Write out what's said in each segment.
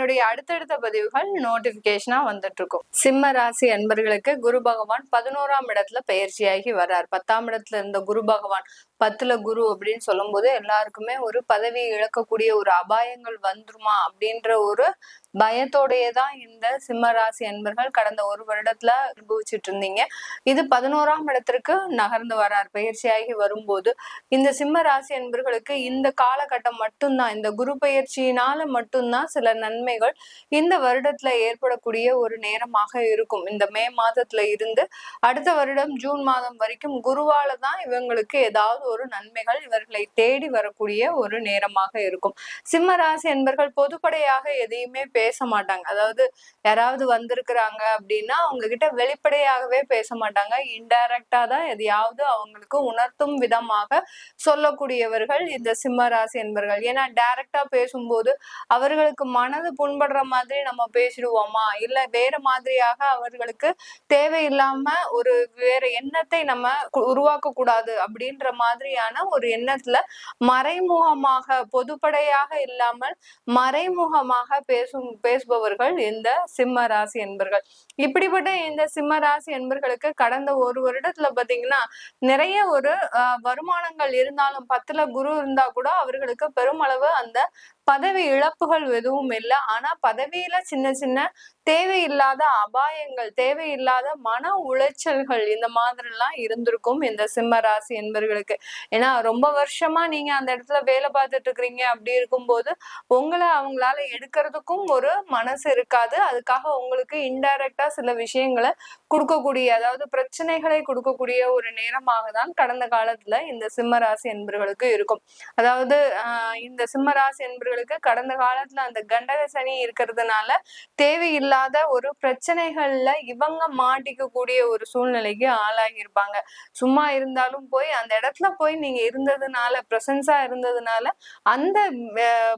என்னுடைய அடுத்தடுத்த பதிவுகள் நோட்டிபிகேஷனா வந்துட்டு இருக்கும் சிம்ம ராசி அன்பர்களுக்கு குரு பகவான் பதினோராம் இடத்துல பயிற்சியாகி வர்றார். பத்தாம் இடத்துல இருந்த குரு பகவான் பத்துல குரு அப்படின்னு சொல்லும் போது எல்லாருக்குமே ஒரு பதவி இழக்கக்கூடிய ஒரு அபாயங்கள் வந்துருமா அப்படின்ற ஒரு பயத்தோடையே தான் இந்த சிம்ம ராசி அன்பர்கள் கடந்த ஒரு வருடத்துல அனுபவிச்சுட்டு இருந்தீங்க இது பதினோராம் இடத்திற்கு நகர்ந்து வரார். பயிற்சியாகி வரும்போது இந்த சிம்ம ராசி அன்பர்களுக்கு இந்த காலகட்டம் மட்டும்தான் இந்த குரு பயிற்சியினால மட்டும்தான் சில நன்மைகள் இந்த வருடத்துல ஏற்படக்கூடிய ஒரு நேரமாக இருக்கும். இந்த மே மாதத்துல இருந்து அடுத்த வருடம் ஜூன் மாதம் வரைக்கும் குருவால தான் இவங்களுக்கு ஏதாவது ஒரு நன்மைகள் இவர்களை தேடி வரக்கூடிய ஒரு நேரமாக இருக்கும். சிம்ம ராசி என்பர்கள் பொதுப்படையாக எதையுமே பேச மாட்டாங்க அதாவது யாராவது வந்திருக்கிறாங்க அப்படின்னா அவங்க கிட்ட வெளிப்படையாகவே பேச மாட்டாங்க இன்டைரக்டா தான் எதையாவது அவங்களுக்கு உணர்த்தும் விதமாக சொல்லக்கூடியவர்கள் இந்த சிம்ம ராசி என்பர்கள். ஏன்னா டைரக்டா பேசும்போது அவர்களுக்கு மனது புண்படுற மாதிரி நம்ம பேசிடுவோமா? இல்ல வேற மாதிரியாக அவர்களுக்கு தேவையில்லாம ஒரு வேற எண்ணத்தை நம்ம உருவாக்க கூடாது அப்படின்ற மாதிரியான ஒரு எண்ணத்துல மறைமுகமாக பொதுப்படையாக இல்லாமல் மறைமுகமாக பேசும் பேசுபவர்கள் இந்த சிம்ம ராசி என்பர்கள். இப்படிப்பட்ட இந்த சிம்ம ராசி என்பர்களுக்கு கடந்த ஒரு வருடத்துல பாத்தீங்கன்னா நிறைய ஒரு வருமானங்கள் இருந்தாலும் பத்துல குரு இருந்தா கூட அவர்களுக்கு பெருமளவு அந்த பதவி இழப்புகள் எதுவும் இல்லை. ஆனா பதவியில சின்ன சின்ன தேவையில்லாத அபாயங்கள் தேவையில்லாத மன உளைச்சல்கள் இந்த மாதிரி எல்லாம் இருந்திருக்கும் இந்த சிம்ம ராசி என்பர்களுக்கு. ஏன்னா ரொம்ப வருஷமா நீங்க அந்த இடத்துல வேலை பார்த்துட்டு இருக்கிறீங்க அப்படி இருக்கும்போது உங்களை அவங்களால எடுக்கிறதுக்கும் ஒரு மனசு இருக்காது. அதுக்காக உங்களுக்கு இன்டைரக்டா சில விஷயங்களை கொடுக்கக்கூடிய அதாவது பிரச்சனைகளை கொடுக்கக்கூடிய ஒரு நேரமாக தான் கடந்த காலத்துல இந்த சிம்ம ராசி என்பர்களுக்கு இருக்கும். அதாவது ஆஹ் இந்த சிம்ம ராசி என்பர்களுக்கு கடந்த காலத்துல அந்த கண்டக சனி இருக்கிறதுனால தேவையில்லாத ஒரு பிரச்சனைகள்ல இவங்க மாட்டிக்கக்கூடிய ஒரு சூழ்நிலைக்கு ஆளாகி இருப்பாங்க சும்மா இருந்தாலும் போய் அந்த இடத்துல போய் நீங்க இருந்ததுனால பிரசன்ஸா இருந்ததுனால அந்த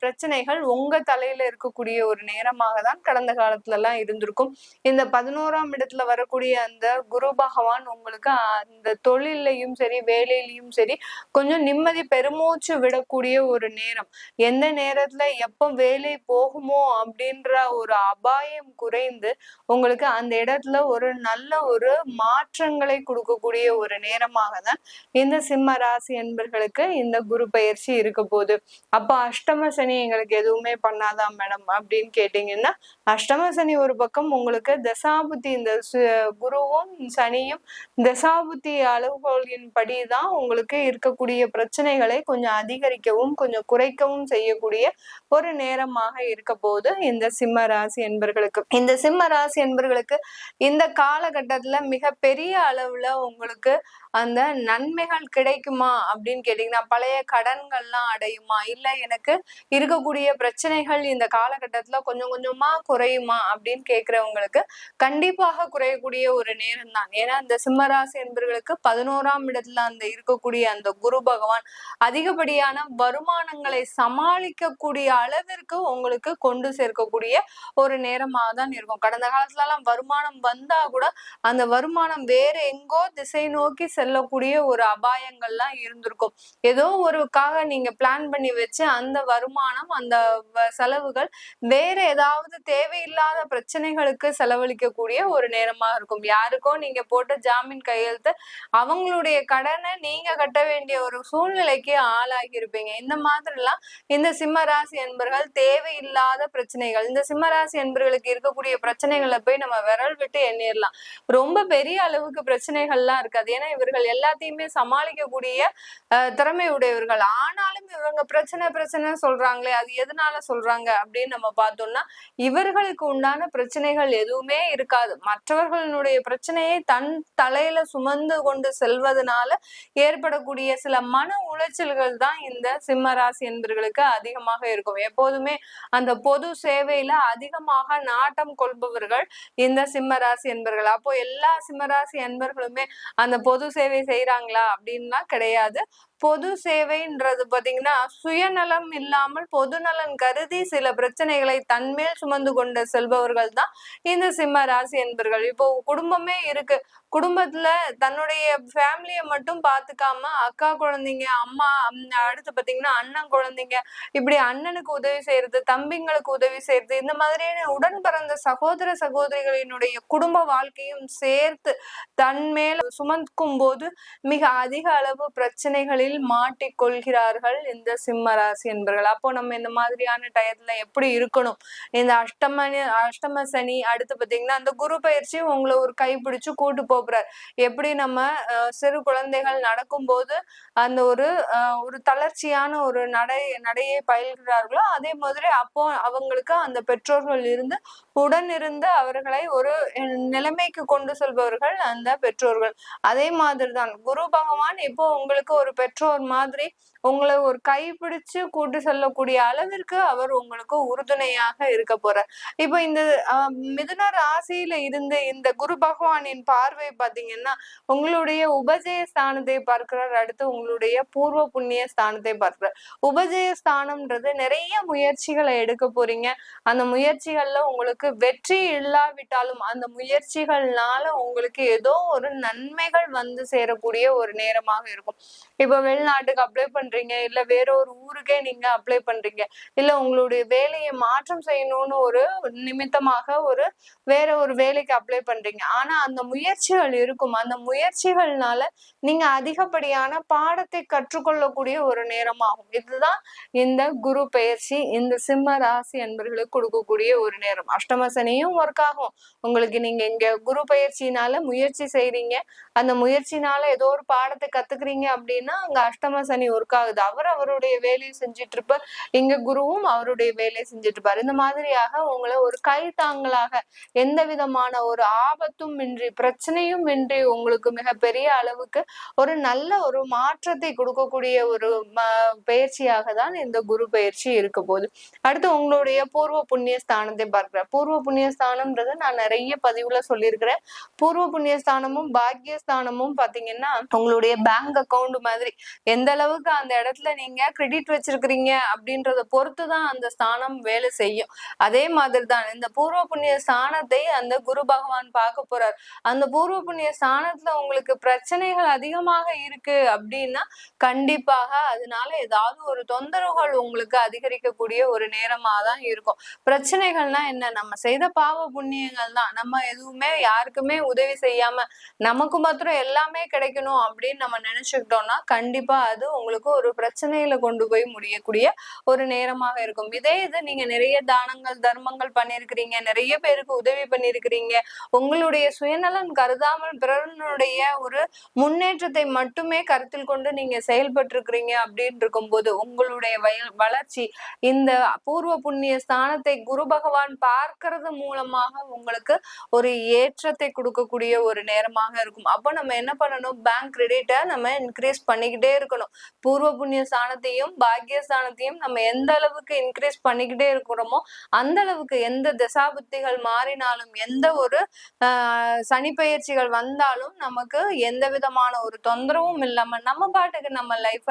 பிரச்சனைகள் உங்க தலையில இருக்கக்கூடிய ஒரு நேரமாக தான் கடந்த காலத்துல எல்லாம் இருந்திருக்கும். இந்த பதினோராம் இடத்துல வரக்கூடிய அந்த குரு பகவான் உங்களுக்கு அந்த தொழிலையும் சரி வேலையிலையும் சரி கொஞ்சம் நிம்மதி பெருமூச்சு விடக்கூடிய ஒரு நேரம். எந்த நேரம் நேரத்துல எப்ப வேலை போகுமோ அப்படின்ற ஒரு அபாயம் குறைந்து உங்களுக்கு அந்த இடத்துல ஒரு நல்ல ஒரு மாற்றங்களை கொடுக்கக்கூடிய ஒரு நேரமாக தான் இந்த சிம்ம ராசி என்பர்களுக்கு இந்த குரு பயிற்சி இருக்க போகுது. அப்ப அஷ்டம சனி எங்களுக்கு எதுவுமே பண்ணாதான் மேடம் அப்படின்னு கேட்டீங்கன்னா அஷ்டம சனி ஒரு பக்கம் உங்களுக்கு தசாபுத்தி இந்த குருவும் சனியும் தசாபுத்தி அளவுகோலின் படிதான் உங்களுக்கு இருக்கக்கூடிய பிரச்சனைகளை கொஞ்சம் அதிகரிக்கவும் கொஞ்சம் குறைக்கவும் செய்யக்கூடிய ஒரு நேரமாக இருக்க போது இந்த சிம்ம ராசி என்பர்களுக்கு இந்த சிம்ம ராசி என்பர்களுக்கு இந்த காலகட்டத்துல மிக பெரிய அளவுல உங்களுக்கு அந்த நன்மைகள் கிடைக்குமா அப்படின்னு கேட்டீங்கன்னா பழைய கடன்கள்லாம் அடையுமா? இல்ல எனக்கு இருக்கக்கூடிய பிரச்சனைகள் இந்த காலகட்டத்துல கொஞ்சம் கொஞ்சமா குறையுமா அப்படின்னு கேக்குறவங்களுக்கு கண்டிப்பாக குறையக்கூடிய ஒரு நேரம் தான் ஏன்னா இந்த சிம்மராசி என்பர்களுக்கு பதினோராம் இடத்துல அந்த இருக்கக்கூடிய அந்த குரு பகவான் அதிகப்படியான வருமானங்களை சமாளிக்கக்கூடிய அளவிற்கு உங்களுக்கு கொண்டு சேர்க்கக்கூடிய ஒரு நேரமாக தான் இருக்கும். கடந்த காலத்துல எல்லாம் வருமானம் வந்தா கூட அந்த வருமானம் வேற எங்கோ திசை நோக்கி செல் செல்லக்கூடிய ஒரு அபாயங்கள்லாம் இருந்திருக்கும். ஏதோ ஒருக்காக நீங்க பிளான் பண்ணி வச்சு அந்த வருமானம் அந்த செலவுகள் வேற ஏதாவது தேவையில்லாத பிரச்சனைகளுக்கு செலவழிக்கக்கூடிய ஒரு நேரமா இருக்கும். யாருக்கோ நீங்க போட்ட ஜாமீன் கையெழுத்து அவங்களுடைய கடனை நீங்க கட்ட வேண்டிய ஒரு சூழ்நிலைக்கு ஆளாகி இருப்பீங்க இந்த மாதிரிலாம் இந்த சிம்மராசி என்பர்கள் தேவையில்லாத பிரச்சனைகள் இந்த சிம்மராசி என்பர்களுக்கு இருக்கக்கூடிய பிரச்சனைகளை போய் நம்ம விரல் விட்டு எண்ணிடலாம் ரொம்ப பெரிய அளவுக்கு பிரச்சனைகள்லாம் இருக்காது. ஏன்னா இவர்கள் எல்லாத்தையுமே சமாளிக்கக்கூடிய திறமை உடையவர்கள் ஆனாலும் இவங்க பிரச்சனை பிரச்சனை சொல்றாங்களே அது எதனால சொல்றாங்க அப்படின்னு நம்ம பார்த்தோம்னா இவர்களுக்கு உண்டான பிரச்சனைகள் எதுவுமே இருக்காது. மற்றவர்களுடைய பிரச்சனையை தன் தலையில சுமந்து கொண்டு செல்வதனால ஏற்படக்கூடிய சில மன உளைச்சல்கள் தான் இந்த சிம்மராசி என்பர்களுக்கு என்பவர்களுக்கு அதிகமாக இருக்கும். எப்போதுமே அந்த பொது சேவையில அதிகமாக நாட்டம் கொள்பவர்கள் இந்த சிம்மராசி என்பர்கள். அப்போ எல்லா சிம்மராசி என்பர்களுமே அந்த பொது சேவை செய்யறாங்களா அப்படின்னா கிடையாது. பொது சேவைன்றது பாத்தீங்கன்னா சுயநலம் இல்லாமல் பொது நலன் கருதி சில பிரச்சனைகளை தன்மேல் சுமந்து கொண்ட செல்பவர்கள் தான் இந்த சிம்ம ராசி என்பர்கள். இப்போ குடும்பமே இருக்கு. குடும்பத்துல தன்னுடைய ஃபேமிலியை மட்டும் பாத்துக்காம அக்கா குழந்தைங்க அம்மா அடுத்து பாத்தீங்கன்னா அண்ணன் குழந்தைங்க இப்படி அண்ணனுக்கு உதவி செய்யறது தம்பிங்களுக்கு உதவி செய்யறது இந்த மாதிரியான உடன் பிறந்த சகோதர சகோதரிகளினுடைய குடும்ப வாழ்க்கையும் சேர்த்து தன்மேல் சுமக்கும் போது மிக அதிக அளவு பிரச்சனைகளில் மாட்டிக்கொள்கிறார்கள் இந்த சிம்ம ராசி என்பர்கள். அப்போ நம்ம இந்த மாதிரியான டயத்துல எப்படி இருக்கணும்? இந்த அஷ்டம அஷ்டம சனி அடுத்து பாத்தீங்கன்னா அந்த குரு பயிற்சி உங்களை ஒரு கைப்பிடிச்சு கூட்டு போகிறார். எப்படி நம்ம சிறு குழந்தைகள் நடக்கும் போது அந்த ஒரு ஒரு தளர்ச்சியான ஒரு நடை நடையை பயில்கிறார்களோ அதே மாதிரி அப்போ அவங்களுக்கு அந்த பெற்றோர்கள் இருந்து உடன் இருந்து அவர்களை ஒரு நிலைமைக்கு கொண்டு செல்பவர்கள் அந்த பெற்றோர்கள். அதே மாதிரி மாதிரிதான் குரு பகவான் இப்போ உங்களுக்கு ஒரு பெற்றோர் மாதிரி உங்களை ஒரு கைப்பிடிச்சு கூட்டு செல்லக்கூடிய அளவிற்கு அவர் உங்களுக்கு உறுதுணையாக இருக்க போறார். இப்போ இந்த மிதுன ராசியில இருந்து இந்த குரு பகவானின் பார்வை பாத்தீங்கன்னா உங்களுடைய உபஜய ஸ்தானத்தை பார்க்கிறார். அடுத்து உங்களுடைய பூர்வ புண்ணிய ஸ்தானத்தை பார்க்கிறார். உபஜய ஸ்தானம்ன்றது நிறைய முயற்சிகளை எடுக்க போறீங்க. அந்த முயற்சிகள்ல உங்களுக்கு வெற்றி இல்லாவிட்டாலும் அந்த முயற்சிகள்னால உங்களுக்கு ஏதோ ஒரு நன்மைகள் வந்து சேரக்கூடிய ஒரு நேரமாக இருக்கும். இப்ப வெளிநாட்டுக்கு அப்ளை பண்றீங்க இல்ல வேற ஒரு ஊருக்கே நீங்க அப்ளை பண்றீங்க இல்ல உங்களுடைய வேலையை மாற்றம் செய்யணும்னு ஒரு நிமித்தமாக ஒரு வேற ஒரு வேலைக்கு அப்ளை பண்றீங்க. ஆனா அந்த முயற்சிகள் இருக்கும். அந்த முயற்சிகள்னால நீங்க அதிகப்படியான பாடத்தை கற்றுக்கொள்ளக்கூடிய ஒரு நேரமாகும். இதுதான் இந்த குரு பயிற்சி இந்த சிம்ம ராசி என்பர்களுக்கு கொடுக்கக்கூடிய ஒரு நேரம். அஷ்டம சனியும் ஒர்க் ஆகும். உங்களுக்கு நீங்க இங்க குரு பயிற்சினால முயற்சி செய்றீங்க. அந்த முயற்சினால ஏதோ ஒரு பாடத்தை கத்துக்கிறீங்க அப்படின்னு அப்படின்னா அங்க அஷ்டம சனி ஒர்க் ஆகுது. அவர் அவருடைய வேலையை செஞ்சுட்டு இருப்பார் இங்க குருவும் அவருடைய வேலையை செஞ்சுட்டு இருப்பார் இந்த மாதிரியாக உங்களை ஒரு கை தாங்களாக எந்த விதமான ஒரு ஆபத்தும் இன்றி பிரச்சனையும் இன்றி உங்களுக்கு மிகப்பெரிய அளவுக்கு ஒரு நல்ல ஒரு மாற்றத்தை கொடுக்கக்கூடிய ஒரு பயிற்சியாக தான் இந்த குரு பயிற்சி இருக்க போகுது. அடுத்து உங்களுடைய பூர்வ புண்ணிய ஸ்தானத்தை பார்க்கிறேன். பூர்வ புண்ணிய ஸ்தானம்ன்றது நான் நிறைய பதிவுல சொல்லியிருக்கிறேன். பூர்வ புண்ணிய ஸ்தானமும் பாக்கியஸ்தானமும் பாத்தீங்கன்னா உங்களுடைய பேங்க் அக்கௌண்ட் மாதிரி. எந்த அளவுக்கு அந்த இடத்துல நீங்க கிரெடிட் வச்சிருக்கிறீங்க அப்படின்றத பொறுத்து தான் அந்த ஸ்தானம் வேலை செய்யும். அதே மாதிரி தான் இந்த பூர்வ புண்ணிய ஸ்தானத்தை அந்த குரு பகவான் பார்க்க போறார். அந்த பூர்வ புண்ணிய ஸ்தானத்துல உங்களுக்கு பிரச்சனைகள் அதிகமாக இருக்கு அப்படின்னா கண்டிப்பாக அதனால ஏதாவது ஒரு தொந்தரவுகள் உங்களுக்கு அதிகரிக்கக்கூடிய ஒரு நேரமா தான் இருக்கும். பிரச்சனைகள்னா என்ன? நம்ம செய்த பாவ புண்ணியங்கள் தான். நம்ம எதுவுமே யாருக்குமே உதவி செய்யாம நமக்கு மாத்திரம் எல்லாமே கிடைக்கணும் அப்படின்னு நம்ம நினைச்சுக்கிட்டோம்னா கண்டிப்பா அது உங்களுக்கு ஒரு பிரச்சனையில கொண்டு போய் முடியக்கூடிய ஒரு நேரமாக இருக்கும். இதே இது நீங்க நிறைய தானங்கள் தர்மங்கள் பண்ணிருக்கிறீங்க நிறைய பேருக்கு உதவி பண்ணிருக்கிறீங்க உங்களுடைய சுயநலன் கருதாமல் பிறனுடைய ஒரு முன்னேற்றத்தை மட்டுமே கருத்தில் கொண்டு நீங்க செயல்பட்டு இருக்கிறீங்க அப்படின்னு இருக்கும்போது உங்களுடைய வளர்ச்சி இந்த பூர்வ புண்ணிய ஸ்தானத்தை குரு பகவான் பார்க்கறது மூலமாக உங்களுக்கு ஒரு ஏற்றத்தை கொடுக்கக்கூடிய ஒரு நேரமாக இருக்கும். அப்போ நம்ம என்ன பண்ணணும்? பேங்க் கிரெடிட்டை நம்ம இன்க்ரீஸ் பண்ணி பண்ணிக்கிட்டே இருக்கணும். பூர்வ புண்ணிய ஸ்தானத்தையும் பாக்கிய ஸ்தானத்தையும் நம்ம எந்த அளவுக்கு இன்க்ரீஸ் பண்ணிக்கிட்டே இருக்கிறோமோ அந்த அளவுக்கு எந்த திசாபுத்திகள் மாறினாலும் எந்த ஒரு ஆஹ் சனி பயிற்சிகள் வந்தாலும் நமக்கு எந்த விதமான ஒரு தொந்தரவும் இல்லாம நம்ம பாட்டுக்கு நம்ம லைஃப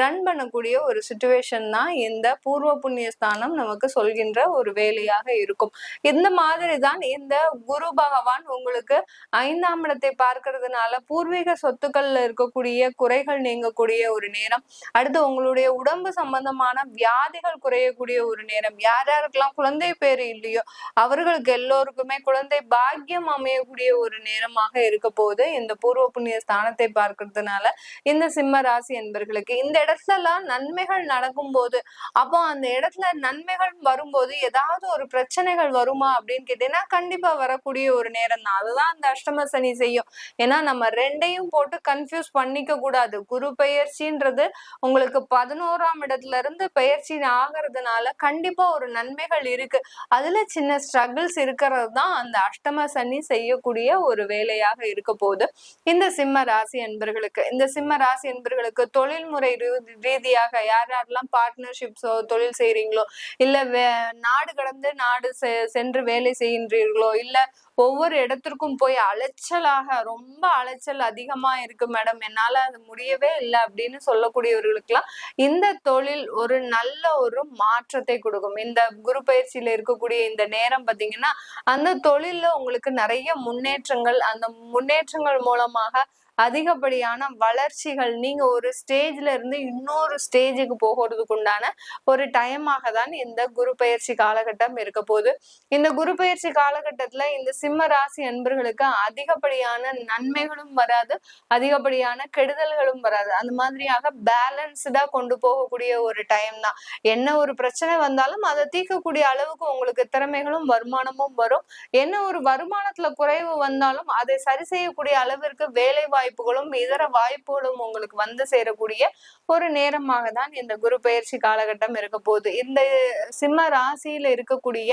ரன் பண்ணக்கூடிய ஒரு சுச்சுவேஷன் தான் இந்த பூர்வ புண்ணிய ஸ்தானம் நமக்கு சொல்கின்ற ஒரு வேலையாக இருக்கும். இந்த மாதிரி தான் இந்த குரு பகவான் உங்களுக்கு ஐந்தாம் இடத்தை பார்க்கறதுனால பூர்வீக சொத்துக்கள்ல இருக்கக்கூடிய குறைகள் நீங்கக்கூடிய ஒரு நேரம். அடுத்து உங்களுடைய உடம்பு சம்பந்தமான வியாதிகள் குறையக்கூடிய ஒரு நேரம். யார் யாருக்கெல்லாம் குழந்தை பேரு இல்லையோ அவர்களுக்கு எல்லோருக்குமே குழந்தை பாக்கியம் அமையக்கூடிய ஒரு நேரமாக இருக்க போது இந்த பூர்வ புண்ணிய ஸ்தானத்தை பார்க்கறதுனால இந்த சிம்ம ராசி என்பர்களுக்கு இந்த இடத்துல எல்லாம் நன்மைகள் நடக்கும் போது அப்போ அந்த இடத்துல நன்மைகள் வரும்போது ஏதாவது ஒரு பிரச்சனைகள் வருமா அப்படின்னு கேட்டீங்கன்னா கண்டிப்பா வரக்கூடிய ஒரு நேரம் தான். அதுதான் அந்த அஷ்டம சனி செய்யும். ஏன்னா நம்ம ரெண்டையும் போட்டு கன்ஃபியூஸ் பண்ணிக்க கூடாது. குரு பெயர்ச்சின்றது உங்களுக்கு பதினோராம் இடத்துல இருந்து பயிற்சி ஆகிறதுனால கண்டிப்பா ஒரு நன்மைகள் இருக்கு. அதுல சின்ன ஸ்ட்ரகிள்ஸ் இருக்கிறது தான் அந்த அஷ்டம சனி செய்யக்கூடிய ஒரு வேலையாக இருக்க போகுது. இந்த சிம்ம ராசி என்பர்களுக்கு இந்த சிம்ம ராசி என்பர்களுக்கு தொழில்முறை ரீதியாக யார் யாரெல்லாம் பார்ட்னர்ஷிப்ஸோ தொழில் செய்யறீங்களோ இல்ல நாடு கடந்து நாடு சென்று வேலை செய்கின்றீர்களோ இல்ல ஒவ்வொரு இடத்திற்கும் போய் அலைச்சலாக ரொம்ப அலைச்சல் அதிகமா இருக்கு மேடம் என்னால அது முடியவே இல்லை அப்படின்னு சொல்லக்கூடியவர்களுக்கெல்லாம் இந்த தொழில் ஒரு நல்ல ஒரு மாற்றத்தை கொடுக்கும். இந்த குரு பயிற்சியில இருக்கக்கூடிய இந்த நேரம் பாத்தீங்கன்னா அந்த தொழில்ல உங்களுக்கு நிறைய முன்னேற்றங்கள் அந்த முன்னேற்றங்கள் மூலமாக அதிகப்படியான வளர்ச்சிகள் நீங்க ஒரு ஸ்டேஜ்ல இருந்து இன்னொரு ஸ்டேஜுக்கு போகிறதுக்கு உண்டான ஒரு டைமாக தான் இந்த குரு பயிற்சி காலகட்டம் இருக்க போகுது. இந்த குரு பயிற்சி காலகட்டத்துல இந்த சிம்ம ராசி அன்பர்களுக்கு அதிகப்படியான நன்மைகளும் வராது அதிகப்படியான கெடுதல்களும் வராது. அந்த மாதிரியாக பேலன்ஸ்டா கொண்டு போகக்கூடிய ஒரு டைம் தான். என்ன ஒரு பிரச்சனை வந்தாலும் அதை தீர்க்கக்கூடிய அளவுக்கு உங்களுக்கு திறமைகளும் வருமானமும் வரும். என்ன ஒரு வருமானத்துல குறைவு வந்தாலும் அதை சரி செய்யக்கூடிய அளவிற்கு வேலை வாய்ப்பு வாய்ப்புகளும் இதர வாய்ப்புகளும் உங்களுக்கு வந்து சேரக்கூடிய ஒரு நேரமாக தான் இந்த குரு பயிற்சி காலகட்டம் இருக்க போகுது. இந்த சிம்ம ராசியில இருக்கக்கூடிய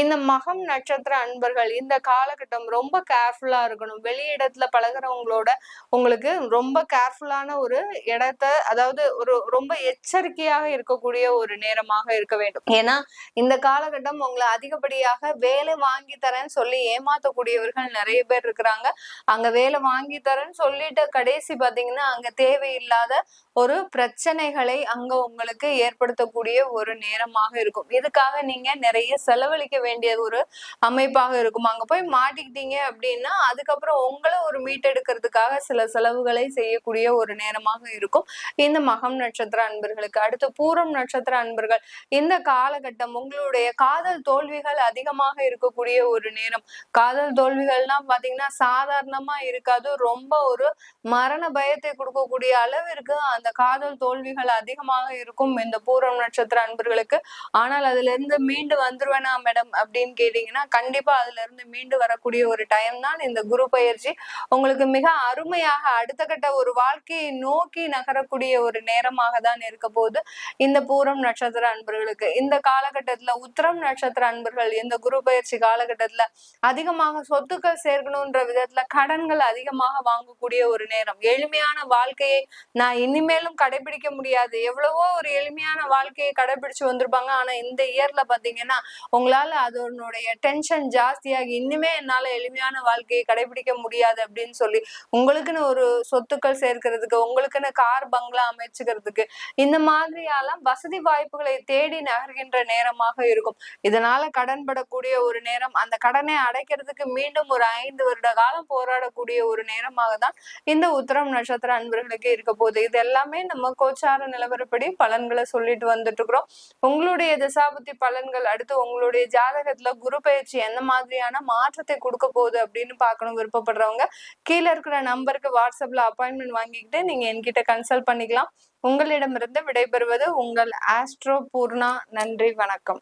இந்த மகம் நட்சத்திர அன்பர்கள் இந்த காலகட்டம் ரொம்ப கேர்ஃபுல்லா இருக்கணும். வெளியிடத்துல பழகிறவங்களோட உங்களுக்கு ரொம்ப கேர்ஃபுல்லான ஒரு இடத்த அதாவது ஒரு ரொம்ப எச்சரிக்கையாக இருக்கக்கூடிய ஒரு நேரமாக இருக்க வேண்டும். ஏன்னா இந்த காலகட்டம் உங்களை அதிகப்படியாக வேலை வாங்கி தரேன்னு சொல்லி ஏமாத்தக்கூடியவர்கள் நிறைய பேர் இருக்கிறாங்க. அங்க வேலை வாங்கி தரேன்னு சொல்லி சொல்லிட்டு கடைசி பாத்தீங்கன்னா அங்க தேவையில்லாத ஒரு பிரச்சனைகளை அங்க உங்களுக்கு ஏற்படுத்தக்கூடிய ஒரு நேரமாக இருக்கும். இதுக்காக நீங்க நிறைய செலவழிக்க வேண்டிய ஒரு அமைப்பாக இருக்கும். அங்க போய் மாட்டிக்கிட்டீங்க அப்படின்னா அதுக்கப்புறம் உங்களை ஒரு மீட்டெடுக்கிறதுக்காக சில செலவுகளை செய்யக்கூடிய ஒரு நேரமாக இருக்கும். இந்த மகம் நட்சத்திர அன்பர்களுக்கு அடுத்து பூரம் நட்சத்திர அன்பர்கள் இந்த காலகட்டம் உங்களுடைய காதல் தோல்விகள் அதிகமாக இருக்கக்கூடிய ஒரு நேரம். காதல் தோல்விகள்லாம் பாத்தீங்கன்னா சாதாரணமா இருக்காது. ரொம்ப ஒரு மரண பயத்தை கொடுக்கக்கூடிய அளவிற்கு அந்த காதல் தோல்விகள் அதிகமாக இருக்கும் இந்த பூரம் நட்சத்திர அன்பர்களுக்கு. ஆனால் அதுல இருந்து மீண்டு வந்துருவேனா மேடம் அப்படின்னு கேட்டீங்கன்னா கண்டிப்பா அதுல இருந்து மீண்டு வரக்கூடிய ஒரு டைம் தான் இந்த குரு பயிற்சி. உங்களுக்கு மிக அருமையாக அடுத்த கட்ட ஒரு வாழ்க்கையை நோக்கி நகரக்கூடிய ஒரு நேரமாக தான் இருக்க போது இந்த பூரம் நட்சத்திர அன்பர்களுக்கு. இந்த காலகட்டத்துல உத்தரம் நட்சத்திர அன்பர்கள் இந்த குரு பயிற்சி காலகட்டத்துல அதிகமாக சொத்துக்கள் சேர்க்கணும்ன்ற விதத்துல கடன்கள் அதிகமாக வாங்கக்கூடிய ஒரு நேரம். எளிமையான வாழ்க்கையை நான் இனிமேலும் கடைபிடிக்க முடியாது. எவ்வளவோ ஒரு எளிமையான வாழ்க்கையை கடைபிடிச்சு வந்திருப்பாங்க. ஆனா இந்த இயர்ல பாத்தீங்கன்னா உங்களால அதனுடைய டென்ஷன் ஜாஸ்தியாகி இன்னுமே என்னால எளிமையான வாழ்க்கையை கடைபிடிக்க முடியாது அப்படின்னு சொல்லி உங்களுக்குன்னு ஒரு சொத்துக்கள் சேர்க்கிறதுக்கு உங்களுக்குன்னு கார் பங்களா அமைச்சுக்கிறதுக்கு இந்த மாதிரியாலாம் வசதி வாய்ப்புகளை தேடி நகர்கின்ற நேரமாக இருக்கும். இதனால கடன் படக்கூடிய ஒரு நேரம் அந்த கடனை அடைக்கிறதுக்கு மீண்டும் ஒரு ஐந்து வருட காலம் போராடக்கூடிய ஒரு நேரமாக தான் இந்த உத்தரம் நட்சத்திர அன்பர்களுக்கு இருக்க போகுது. இதெல்லாம் எல்லாமே நம்ம கோச்சார நிலவரப்படி பலன்களை சொல்லிட்டு வந்துட்டு இருக்கிறோம் உங்களுடைய தசாபுத்தி பலன்கள் அடுத்து உங்களுடைய ஜாதகத்துல குரு பயிற்சி எந்த மாதிரியான மாற்றத்தை கொடுக்க போகுது அப்படின்னு பார்க்கணும் விருப்பப்படுறவங்க கீழே இருக்கிற நம்பருக்கு வாட்ஸ்அப்ல அப்பாயின்மெண்ட் வாங்கிக்கிட்டு நீங்க என்கிட்ட கன்சல்ட் பண்ணிக்கலாம். உங்களிடமிருந்து விடைபெறுவது உங்கள் ஆஸ்ட்ரோ பூர்ணா நன்றி வணக்கம்.